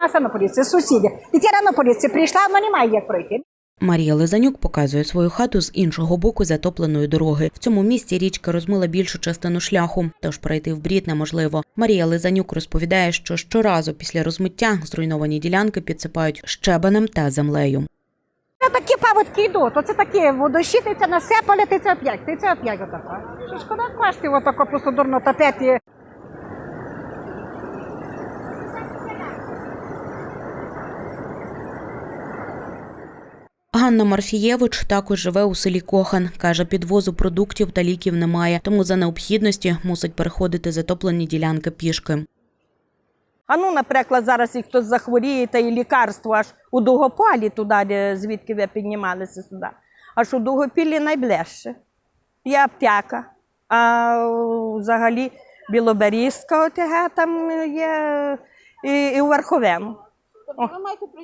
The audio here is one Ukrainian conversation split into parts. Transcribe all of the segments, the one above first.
Наса на поліції, сусіди. Дитина на поліції прийшла, вона не має як пройти. Марія Лизанюк показує свою хату з іншого боку затопленої дороги. В цьому місці річка розмила більшу частину шляху, тож пройти в брід неможливо. Марія Лизанюк розповідає, що щоразу після розмиття зруйновані ділянки підсипають щебенем та землею. Це такі паводки йдуть, оце такі водощитниця насипали, ти це оп'ять, ти це оп'ять отако. Що шкода коштів отако просто дурно топити. Ганна Марфієвич також живе у селі Кохан. каже, підвозу продуктів та ліків немає, тому за необхідності мусить переходити затоплені ділянки пішки. А ну, наприклад, зараз і хтось захворіє, та і лікарство аж у Дугополі, туди, звідки ви піднімалися сюди. Аж у Дугопілі найближче. Є аптека. А взагалі Білоберізька ОТГ там є і, і у Верховому. О,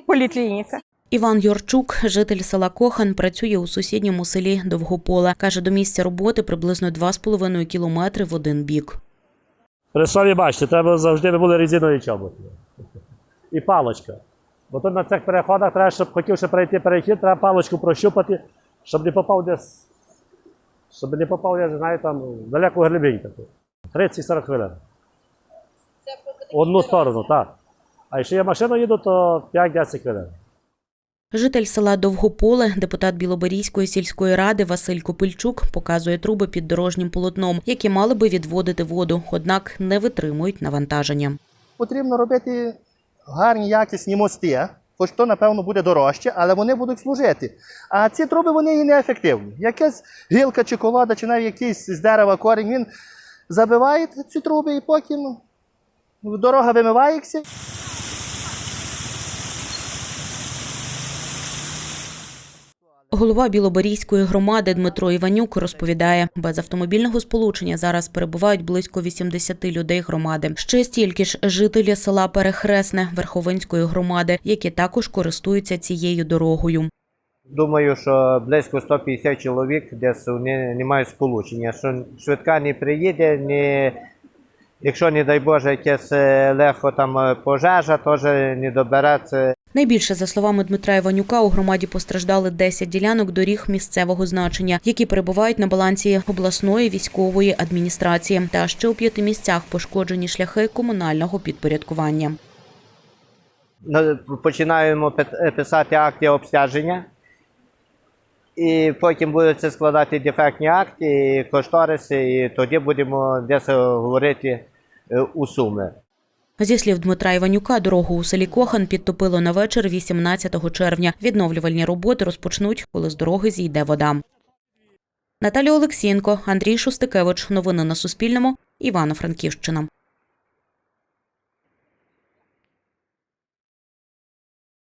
поліклініка. Іван Юрчук, житель села Кохан, працює у сусідньому селі Довгополе. Каже, до місця роботи приблизно 2,5 кілометри в один бік. При собі бачите, треба завжди були резинові чоботи. І палочка. Бо тут на цих переходах треба, щоб хотів ще перейти перехід, треба палочку прощупати, щоб не попав десь. Щоб не попав, я знаю, там далеку глибинь таку. 30-40 хвилин. Одну сторону, так. А якщо я машину їду, то 5-10 хвилин. Житель села Довгополе, депутат Білоберізької сільської ради Василь Копильчук показує труби під дорожнім полотном, які мали би відводити воду, однак не витримують навантаження. потрібно робити гарні якісні мости, хоч то, напевно, буде дорожче, але вони будуть служити. А ці труби вони і неефективні. Якась гілка чи колода, чи навіть якийсь з дерева корінь, він забиває ці труби і потім дорога вимивається. Голова Білоберізької громади Дмитро Іванюк розповідає, без автомобільного сполучення зараз перебувають близько 80 людей громади. Ще стільки ж жителі села Перехресне Верховинської громади, які також користуються цією дорогою. Думаю, що близько 150 чоловік десь вони не мають сполучення. Що швидка не приїде, не, якщо, не дай Боже, якесь е, легко там е, пожежа, теж не добереться. Найбільше, за словами Дмитра Іванюка, у громаді постраждали 10 ділянок доріг місцевого значення, які перебувають на балансі обласної військової адміністрації. Та ще у п'яти місцях пошкоджені шляхи комунального підпорядкування. Починаємо е, писати акти обстеження. І потім будуть складати дефектні акти, і кошториси, і тоді будемо десь говорити е, у суми. Зі слів Дмитра Іванюка, дорогу у селі Кохан підтопило на вечір 18 червня. Відновлювальні роботи розпочнуть, коли з дороги зійде вода. Наталя Олексієнко, Андрій Шустикевич. Новини на Суспільному. Івано-Франківщина.